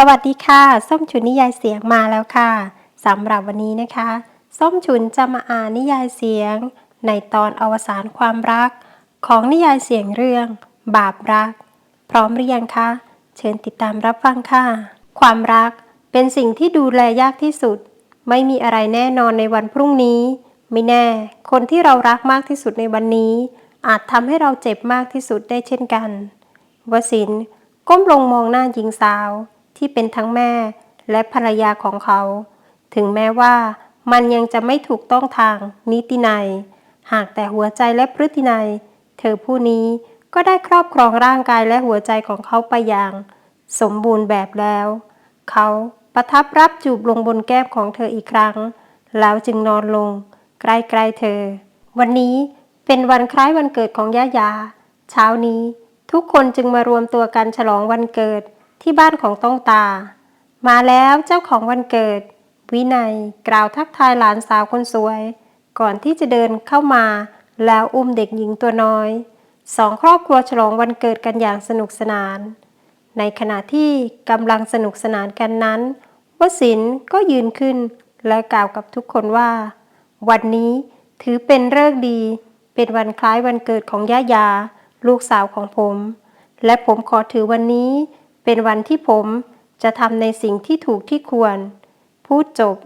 สวัสดีค่ะ ส้มฉุนนิยายเสียงมาแล้วค่ะสำหรับวันนี้นะคะ ส้มฉุนจะมาอ่านนิยายเสียง ในตอนอวสานความรัก ของนิยายเสียงเรื่อง บาปรัก พร้อมหรือยังคะ เชิญติดตามรับฟังค่ะ ความรักเป็นสิ่งที่ดูแลยากที่สุด ไม่มีอะไรแน่นอนในวันพรุ่งนี้ ไม่แน่ คนที่เรารักมากที่สุดในวันนี้ อาจทำให้เราเจ็บมากที่สุดได้เช่นกันวสินก้มลงมองหน้าหญิงสาว ที่เป็นทั้งแม่และภรรยาของเขา ถึงแม้ว่ามันยังจะไม่ถูกต้องทางนิตินัย หากแต่หัวใจและพฤตินัย เธอผู้นี้ก็ได้ครอบครองร่างกายและหัวใจของเขาไปอย่าง สมบูรณ์แบบแล้ว เขาประทับรับจูบลงบนแก้มของเธออีกครั้ง แล้วจึงนอนลง ใกล้ๆเธอ วันนี้เป็นวันคล้ายวันเกิดของย่ายา เช้านี้ทุกคนจึงมารวมตัวกันฉลองวันเกิด ที่บ้านของต้องตา มาแล้วเจ้าของวันเกิด วินัยกล่าวทักทายหลานสาวคนสวย ก่อนที่จะเดินเข้ามา แล้วอุ้มเด็กหญิงตัวน้อยสองครอบครัวฉลองวันเกิดกันอย่างสนุกสนาน ในขณะที่กำลังสนุกสนานกันนั้นวสินก็ยืนขึ้นและกล่าวกับทุกคนว่า วันนี้ถือเป็นฤกษ์ดี เป็นวันคล้ายวันเกิดของย่ายา ลูกสาวของผม และผมขอถือวันนี้ เป็นวันที่ผมจะทำในสิ่งที่ถูกที่ควร พูดจบ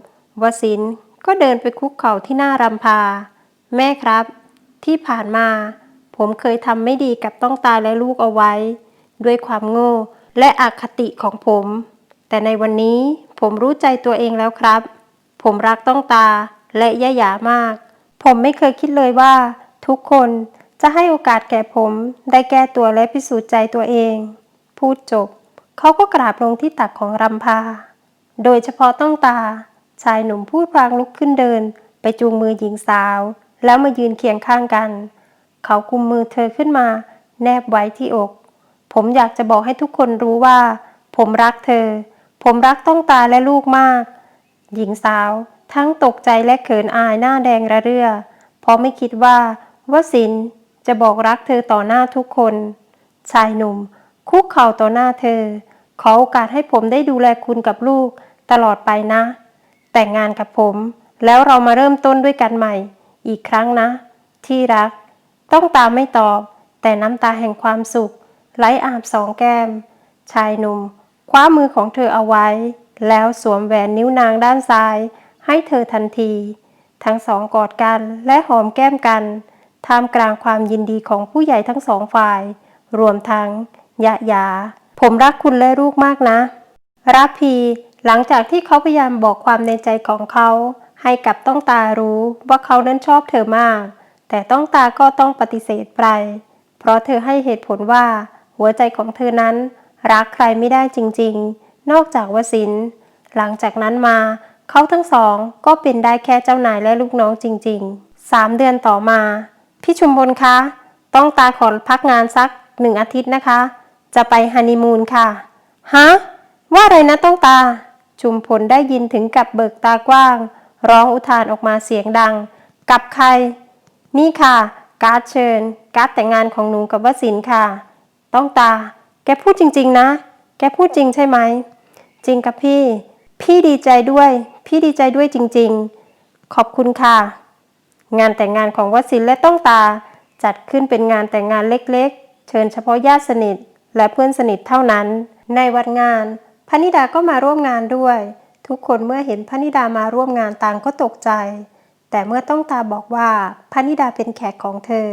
วสินก็เดินไปคุกเข่าที่หน้ารำพา แม่ครับ ที่ผ่านมา ผมเคยทำไม่ดีกับต้องตายและลูกเอาไว้ ด้วยความโง่และอคติของผม แต่ในวันนี้ผมรู้ใจตัวเองแล้วครับ ผมรักต้องตาและย่าหยามาก ผมไม่เคยคิดเลยว่า ทุกคนจะให้โอกาสแก่ผมได้แก้ตัวและพิสูจน์ใจตัวเอง พูดจบ เขาก็กราบลงที่ตักของรำพา โดยเฉพาะต้องตา ชายหนุ่มพูดพลางลุกขึ้นเดิน ไปจูงมือหญิงสาว แล้วมายืนเคียงข้างกัน เขากุมมือเธอขึ้นมา แนบไว้ที่อก ผมอยากจะบอกให้ทุกคนรู้ว่า ผมรักเธอ ผมรักต้องตาและลูกมาก หญิงสาว ทั้งตกใจและเขินอายหน้าแดงระเรื่อ เพราะไม่คิดว่าวสินจะบอกรักเธอต่อหน้าทุกคน ชายหนุ่มคุกเข่าต่อหน้าเธอ ขอโอกาสให้ผมได้ดูแลคุณกับลูกตลอดไปนะ แต่งงานกับผม แล้วเรามาเริ่มต้นด้วยกันใหม่ อีกครั้งนะ ที่รัก ต้องตามไม่ตอบ แต่น้ำตาแห่งความสุข ไหลอาบสองแก้ม ชายหนุ่ม คว้ามือของเธอเอาไว้ แล้วสวมแหวนนิ้วนางด้านซ้าย ให้เธอทันที ทั้งสองกอดกันและหอมแก้มกันท่ามกลางความยินดีของผู้ใหญ่ทั้งสองฝ่าย รวมทั้งยะยา ผมรักคุณและลูกมากนะ รับพีหลังจากที่เขาพยายามบอกความในใจของเขา ให้กับต้องตารู้ว่าเขานั้นชอบเธอมาก แต่ต้องตาก็ต้องปฏิเสธไป เพราะเธอให้เหตุผลว่า หัวใจของเธอนั้น รักใครไม่ได้จริงๆ นอกจากวสิน หลังจากนั้นมาเขาทั้งสองก็เป็นได้แค่เจ้านายและลูกน้องจริงๆสามเดือนต่อมา พี่ชุมพลคะ ต้องตาขอพักงานสักหนึ่งอาทิตย์นะคะ จะไปฮันนีมูนค่ะ ฮะ ว่าอะไรนะต้องตา ชุมพลได้ยินถึงกับเบิกตากว้าง ร้องอุทานออกมาเสียงดัง กับใคร นี่ค่ะ การ์ดเชิญ การ์ดแต่งงานของหนูกับวสินค่ะ ต้องตา แกพูดจริง ๆ นะ แกพูดจริงใช่ไหม จริงกับพี่ พี่ดีใจด้วย พี่ดีใจด้วยจริง ๆ ขอบคุณค่ะ งานแต่งงานของวสินและต้องตา จัดขึ้นเป็นงานแต่งงานเล็ก ๆ เชิญเฉพาะญาติสนิท และเพื่อนสนิทเท่านั้น ในวันงานพนิดาก็มาร่วมงานด้วย ทุกคนเมื่อเห็นพนิดามาร่วมงานต่างก็ตกใจ แต่เมื่อต้องตาบอกว่าพนิดาเป็นแขกของเธอ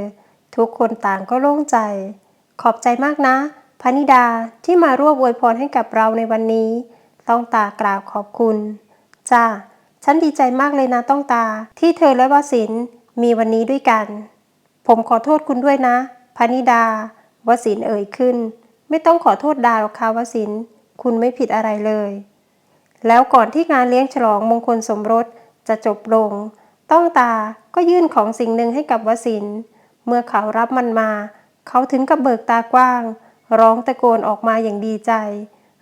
ทุกคนต่างก็โล่งใจ ขอบใจมากนะพนิดาที่มาร่วมอวยพรให้กับเราในวันนี้ ต้องตากล่าวขอบคุณ จ้า ฉันดีใจมากเลยนะต้องตา ที่เธอและวสินมีวันนี้ด้วยกัน ผมขอโทษคุณด้วยนะพนิดาวสินเอ่ยขึ้น ไม่ต้องขอโทษดาหรอกค่ะวสิน คุณไม่ผิดอะไรเลย แล้วก่อนที่งานเลี้ยงฉลองมงคลสมรสจะจบลง ต้องตาก็ยื่นของสิ่งหนึ่งให้กับวสิน เมื่อเขารับมันมา เขาถึงกับเบิกตากว้าง ร้องตะโกนออกมาอย่างดีใจ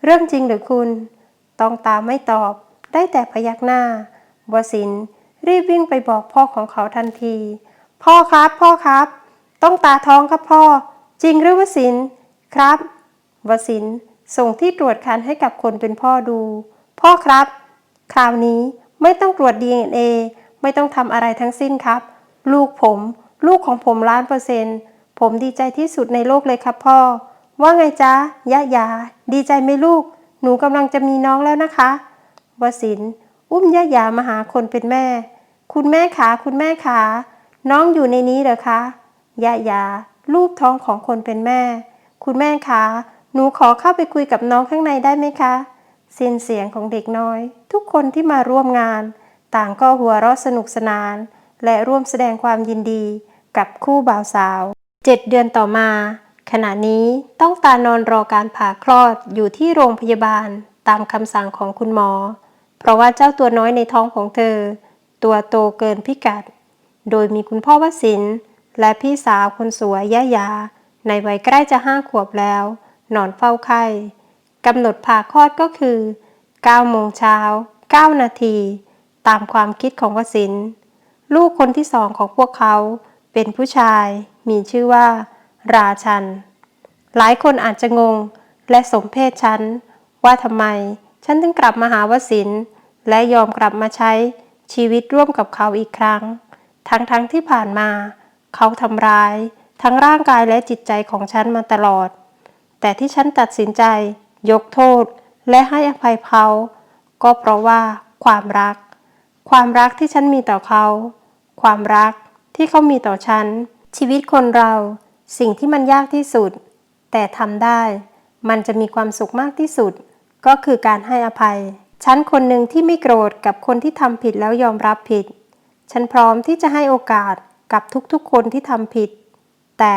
เรื่องจริงหรือคุณ ต้องตาไม่ตอบ ได้แต่พยักหน้า วสินรีบวิ่งไปบอกพ่อของเขาทันที พ่อครับ พ่อครับ ต้องตาท้องครับพ่อ จริงหรือวสินครับ วสินส่งที่ตรวจคันให้กับคนเป็นพ่อดู พ่อครับ คราวนี้ไม่ต้องตรวจ DNA ไม่ต้องทำอะไรทั้งสิ้นครับ ลูกผม ลูกของผมล้านเปอร์เซ็นต์ผมดีใจที่สุดในโลกเลยครับพ่อ ว่าไงจ๊ะยะยา ดีใจไหมลูก หนูกำลังจะมีน้องแล้วนะคะวสินอุ้มยะยามาหาคนเป็นแม่ คุณแม่ขาคุณแม่ขาน้องอยู่ในนี้เหรอคะยะยาลูบท้องของคนเป็นแม่ คุณแม่คะ หนูขอเข้าไปคุยกับน้องข้างในได้ไหมคะสิ้นเสียงของเด็กน้อย ทุกคนที่มาร่วมงาน ต่างก็หัวเราะสนุกสนาน และร่วมแสดงความยินดีกับคู่บ่าวสาวเจ็ดเดือนต่อมา ขณะนี้ต้องตานอนรอการผ่าคลอดอยู่ที่โรงพยาบาลตามคำสั่งของคุณหมอ เพราะว่าเจ้าตัวน้อยในท้องของเธอ ตัวโตเกินพิกัด โดยมีคุณพ่อวสินและพี่สาวคนสวยยะยา ในวัยใกล้จะห้าขวบแล้ว นอนเฝ้าไข้กำหนดผ่าคลอดก็คือ9โมงเช้า9นาที ตามความคิดของวสิน ลูกคนที่สองของพวกเขาเป็นผู้ชาย มีชื่อว่า ราชัน หลายคนอาจจะงงและสมเพศฉัน ว่าทำไม ฉันถึงกลับมาหาวสิน และยอมกลับมาใช้ชีวิตร่วมกับเขาอีกครั้ง ทั้งๆทที่ผ่านมา เขาทำร้าย ทั้งร่างกายและจิตใจของฉันมาตลอด แต่ที่ฉันตัดสินใจ ยกโทษและให้อภัยเขา ก็เพราะว่าความรัก ความรักที่ฉันมีต่อเขา ความรักที่เขามีต่อฉัน ชีวิตคนเราสิ่งที่มันยากที่สุด แต่ทำได้ มันจะมีความสุขมากที่สุด ก็คือการให้อภัย ฉันคนหนึ่งที่ไม่โกรธกับคนที่ทำผิดแล้วยอมรับผิด ฉันพร้อมที่จะให้โอกาสกับทุกๆคนที่ทำผิด แต่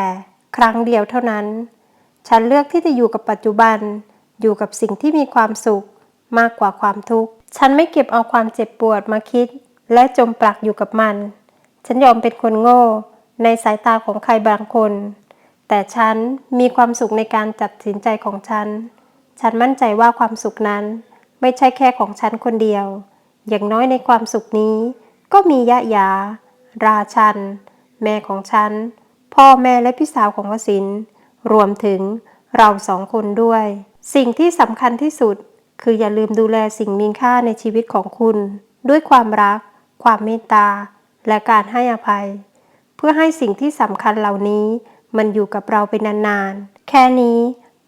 ครั้งเดียวเท่านั้น ฉันเลือกที่จะอยู่กับปัจจุบัน อยู่กับสิ่งที่มีความสุข มากกว่าความทุกข์ ฉันไม่เก็บเอาความเจ็บปวดมาคิด และจมปลักอยู่กับมัน ฉันยอมเป็นคนโง่ ในสายตาของใครบางคน แต่ฉันมีความสุขในการตัดสินใจของฉัน ฉันมั่นใจว่าความสุขนั้น ไม่ใช่แค่ของฉันคนเดียว อย่างน้อยในความสุขนี้ ก็มียะยา ราชัน แม่ของฉัน พ่อแม่และพี่สาวของวสินท รวมถึงเราสองคนด้วย สิ่งที่สำคัญที่สุด คืออย่าลืมดูแลสิ่งมีค่าในชีวิตของคุณ ด้วยความรัก ความเมตตา และการให้อภัย เพื่อให้สิ่งที่สำคัญเหล่านี้ มันอยู่กับเราเป็นนานๆ แค่นี้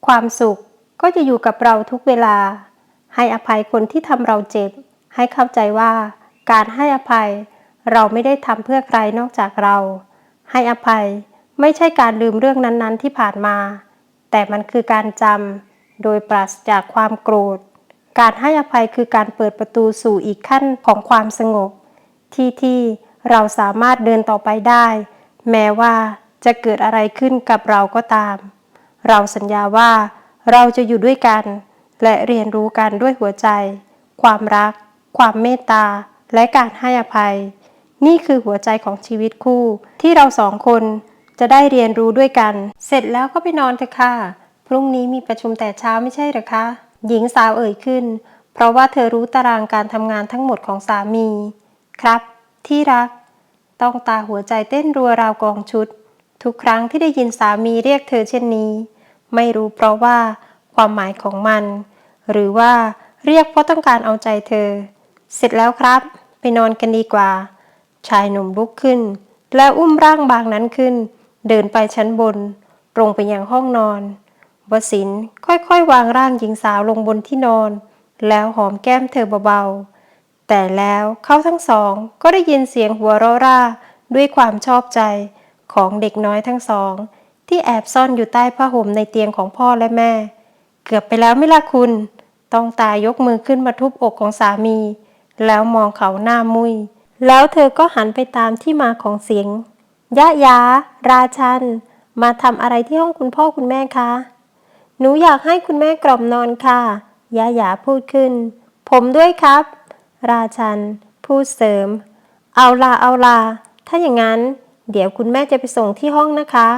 ความสุขก็จะอยู่กับเราทุกเวลา ให้อภัยคนที่ทำเราเจ็บ ให้เข้าใจว่าการให้อภัย เราไม่ได้ทำเพื่อใครนอกจากเรา ให้อภัย ไม่ใช่การลืมเรื่องนั้นๆ ที่ผ่านมา แต่มันคือการจำโดยปราศจากความโกรธ การให้อภัยคือการเปิดประตูสู่อีกขั้นของความสงบ ที่ที่เราสามารถเดินต่อไปได้ แม้ว่าจะเกิดอะไรขึ้นกับเราก็ตาม เราสัญญาว่าเราจะอยู่ด้วยกัน และเรียนรู้กันด้วยหัวใจ ความรัก ความเมตตา และการให้อภัย นี่คือหัวใจของชีวิตคู่ ที่เราสองคน จะได้เรียนรู้ด้วยกัน เสร็จแล้วก็ไปนอนเถอะค่ะ พรุ่งนี้มีประชุมแต่เช้าไม่ใช่หรือคะ หญิงสาวเอ่ยขึ้น เพราะว่าเธอรู้ตารางการทำงานทั้งหมดของสามี ครับ ที่รัก ต้องตาหัวใจเต้นรัวราวกองชุด ทุกครั้งที่ได้ยินสามีเรียกเธอเช่นนี้ ไม่รู้เพราะว่าความหมายของมัน หรือว่าเรียกเพราะต้องการเอาใจเธอ เสร็จแล้วครับ ไปนอนกันดีกว่า ชายหนุ่มลุกขึ้น แล้วอุ้มร่างบางนั้นขึ้น เดินไปชั้นบน ตรงไปยังห้องนอนวสินค่อยๆ วางร่างหญิงสาวลงบนที่นอน แล้วหอมแก้มเธอเบาๆ แต่แล้วเขาทั้งสองก็ได้ยินเสียงหัวเราะร่าด้วยความชอบใจของเด็กน้อยทั้งสอง ที่แอบซ่อนอยู่ใต้ผ้าห่มในเตียงของพ่อและแม่ เกือบไปแล้วไม่ล่ะคุณ ต้องตายยกมือขึ้นมาทุบอกของสามี แล้วมองเขาหน้ามุย แล้วเธอก็หันไปตามที่มาของเสียง ยะยา ราชัน มาทำอะไรที่ห้องคุณพ่อคุณแม่คะ หนูอยากให้คุณแม่กล่อมนอนค่ะ ยะยาพูดขึ้น ผมด้วยครับ ราชัน พูดเสริม เอาล่ะเอาล่ะถ้าอย่างนั้น เดี๋ยวคุณแม่จะไปส่งที่ห้องนะคะ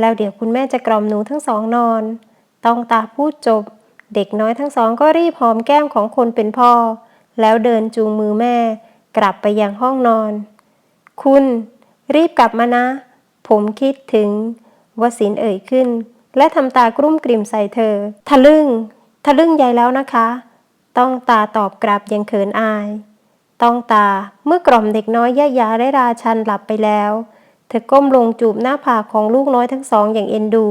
แล้วเดี๋ยวคุณแม่จะกล่อมหนูทั้งสองนอน ต้องตาพูดจบ เด็กน้อยทั้งสองก็รีบหอมแก้มของคนเป็นพ่อ แล้วเดินจูงมือแม่ กลับไปยังห้องนอน คุณ รีบกลับมานะ ผมคิดถึงวสินเอ่ยขึ้น และทำตากลุ้มกลิ่มใส่เธอ ทะลึ่ง ทะลึ่งใหญ่แล้วนะคะ ต้องตาตอบกลับยังเขินอาย ต้องตาเมื่อกล่อมเด็กน้อยยะยาและราชันหลับไปแล้ว เธอก้มลงจูบหน้าผากของลูกน้อยทั้งสองอย่างเอ็นดู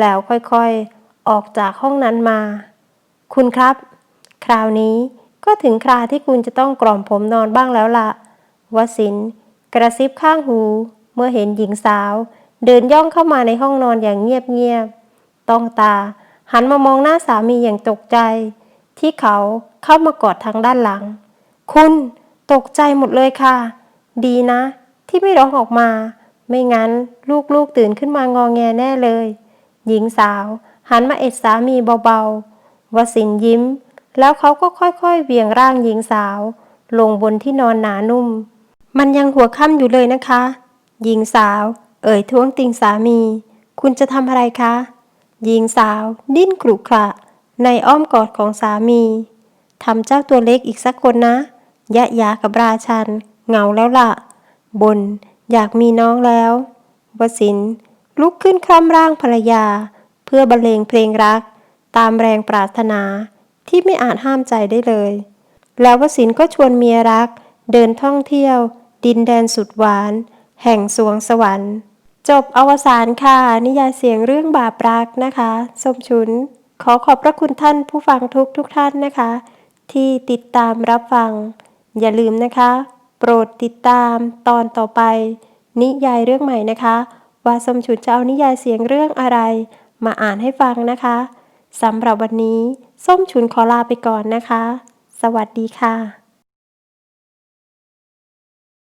แล้วค่อยๆ ออกจากห้องนั้นมา คุณครับ คราวนี้ก็ถึงคราที่คุณจะต้องกล่อมผมนอนบ้างแล้วล่ะวสิน กระซิบข้างหู เมื่อเห็นหญิงสาว เดินย่องเข้ามาในห้องนอนอย่างเงียบๆต้องตาหันมามองหน้าสามีอย่างตกใจ ที่เขาเข้ามากอดทางด้านหลัง คุณตกใจหมดเลยค่ะ ดีนะ ที่ไม่ร้องออกมา ไม่งั้นลูกๆตื่นขึ้นมางอแงแน่เลย หญิงสาวหันมาเอ็ดสามีเบาๆวสินยิ้ม แล้วเขาก็ค่อยๆเหวี่ยงร่างหญิงสาว ลงบนที่นอนหนานุ่ม มันยังหัวค่ำอยู่เลยนะคะ หญิงสาว เอ่ยท้วงติงสามี คุณจะทำอะไรคะ หญิงสาว ดิ้นกรุขระในอ้อมกอดของสามีทำเจ้าตัวเล็กอีกสักคนนะ ยะยากับราชัน เหงาแล้วล่ะ บน อยากมีน้องแล้ววสิน ลุกขึ้นคล่อมร่างภรรยา เพื่อบรรเลงเพลงรัก ตามแรงปรารถนา ที่ไม่อาจห้ามใจได้เลย แล้ววสินก็ชวนเมียรัก เดินท่องเที่ยว ดินแดนสุดหวาน แห่งสวงสวรรค์ จบอวสานค่ะ นิยายเสียงเรื่องบาปรักนะคะส้มฉุน ขอขอบพระคุณท่านผู้ฟังทุกทุกท่านนะคะ ที่ติดตามรับฟัง อย่าลืมนะคะ โปรดติดตามตอนต่อไป นิยายเรื่องใหม่นะคะ ว่าสมฉุนจะเอานิยายเสียงเรื่องอะไร มาอ่านให้ฟังนะคะสำหรับวันนี้ ส้มฉุนขอลาไปก่อนนะคะ สวัสดีค่ะ